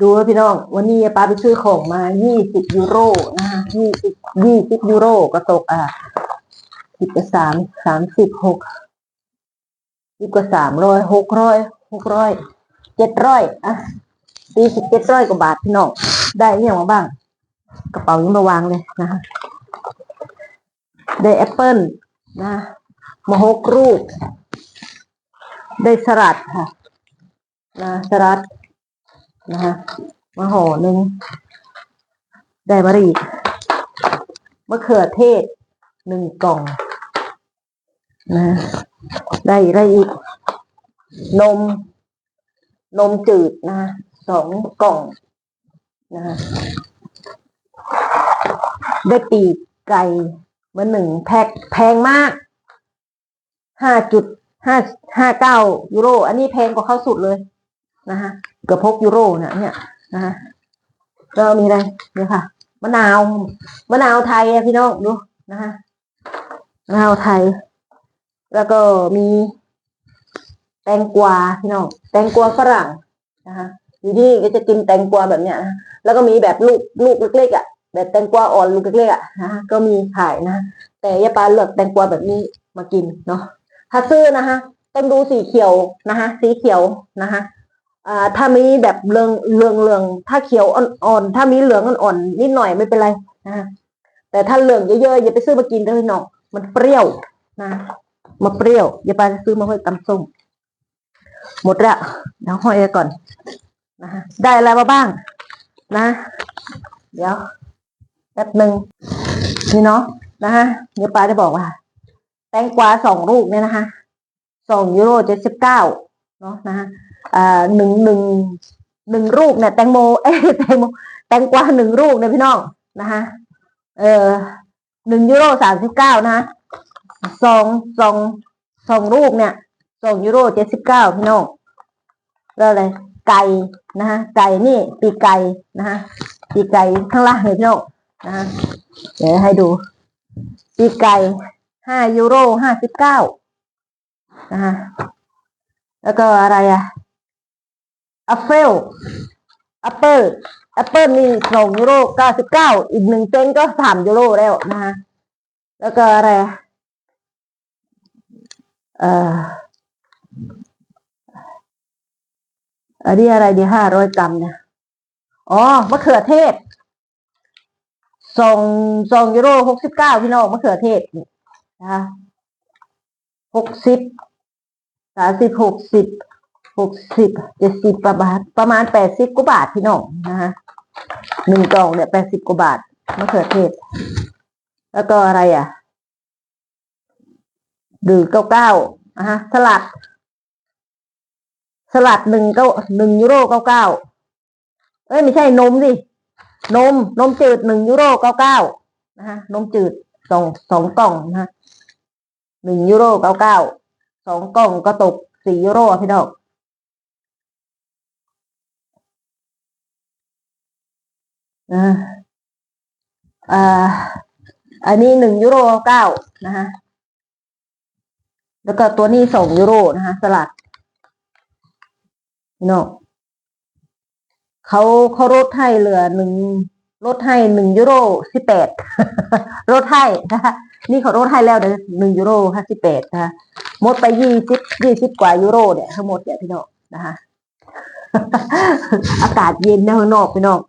ดูนะพี่น้อง วันนี้ป้าไปซื้อของมา 20 ยูโรนะคะ20 20 ยูโรก็ตกอะสิบกับสามสามสิบหกสิบกับสามร้อยหกร้อยหกร้อยเจ็ดร้อยอะตีสิบเจ็ดร้อยกว่าบาทพี่น้อง ได้อหย่างมาบ้าง กระเป๋ายังมาวางเลยนะคะได้แอปเปิลนะมาหกรูป ได้สลัดค่ะ นะสลัดนะคะมาห่อหนึ่งไดมะรีมะเขือเทศหนึ่งกล่องนะได้ได้อีก นม นมจืดนะสองกล่องนะได้ปีกไก่มาหนึ่งแพ็คแพงมากห้าจุดห้าห้าเก้ายูโร อันนี้แพงกว่าเข้าสุดเลย นะฮะกือบพกยูโรเนี่ยเนี่ยนะฮะก็มีอะไรเนี่ยค่ะมะนาวมะนาวไทยพี่น้องดูนะฮะมะนาวไทย แล้วก็มี แตงกวาพี่น้องแตงกวาฝรั่งนะคะอยู่นี่ก็จะกินแตงกวาแบบเนี้ยนะแล้วก็มีแบบลูกลูกเล็กๆอะแบบแตงกวาอ่อนลูกเล็กๆอะนะคะก็มีขายนะแต่ยาปลาเลือกแตงกวาแบบนี้มากินเนาะถ้าซื้อนะคะต้องดูสีเขียวนะคะสีเขียวนะคะ อ่าถ้ามีแบบเหลืองเหลืองเหลืองถ้าเขียวอ่อนๆถ้ามีเหลืองอ่อนๆนิดหน่อยไม่เป็นไรนะคะแต่ถ้าเหลืองเยอะๆอย่าไปซื้อมากินเลยพี่น้องมันเปรี้ยวนะมาเปรี้ยว อย่าไปซื้อมาไว้ตำส้มหมดล้วเดี๋ยวห้อยไว้ก่อนนะได้อะไรมาบ้าง นะ เดี๋ยวแป๊บหนึ่งนี่เนาะนะฮะเดี๋ยวป้าจะบอกว่า แตงกวาสองลูกเนี่ยนะคะสองยูโรเจ็ดสิบเก้าเนาะนะฮะ หนึ่งหนึ่งหนึ่งลูกเนี่ยแตงโมเอ้แตงโมแตงกวาหนึ่งลูกเนี่ยพี่น้องนะคะเออหนึ่งยูโรสามสิบเก้านะสองสองสองลูกเนี่ยสองยูโรเจ็ดสิบเก้าพี่น้องแล้วอะไรไก่นะฮะไก่นี่ปีไก่นะฮะปีไก่ข้างล่างเลยพี่น้องนะฮะเดี๋ยวให้ดูปีไก่ห้ายูโรห้าสิบเก้านะฮะแล้วก็อะไรอะ แอปเปิลแอปเปิลแอปเปิลนี่สองยูโรเก้าสิบเก้าอีกหนึ่งเซนก็สามยูโรแล้วนะฮะแล้วก็อะไรเอ่ออันนี้อะไรดีห้าร้อยกรัมเนี่ย อ๋อ มะเขือเทศสองสองยูโรหกสิบเก้าพี่น้องมะเขือเทศนี่นะคะหกสิบสามสิบหกสิบ หกสิบเจ็ดสิบประมาณประมาณแปดสิบกว่าบาทพี่น้องนะคะหนึ่งกล่องเนี่ยแปดสิบกว่าบาทมะเขือเทศ แล้วก็อะไรอะดือเก้าเก้าอะฮะ สลัด สลัดหนึ่งเก้าหนึ่งยูโรเก้าเก้าเอ้ยไม่ใช่นมสินม นมจืดหนึ่งยูโรเก้าเก้านะฮะนมจืดสองสองกล่องนะฮะหนึ่งยูโรเก้าเก้าสองกล่องก็ตกสี่ยูโรพี่ดอก อ่าอ่าอันนี้หนึ่งยูโรเก้านะฮะแล้วก็ตัวนี้สองยูโรนะคะสลัดเนาะเขาเขาลดให้เหลือหนึ่งลดให้หนึ่งยูโรสิบแปดลดให้นะคะนี่เขาลดให้แล้วเดี๋ยวหนึ่งยูโรห้าสิบแปดนะคะหมดไปยี่สิบยี่สิบกว่ายูโรเนี่ยทั้งหมดเนี่ยพี่น้องนะคะอากาศเย็นนะข้างนอกพี่น้อง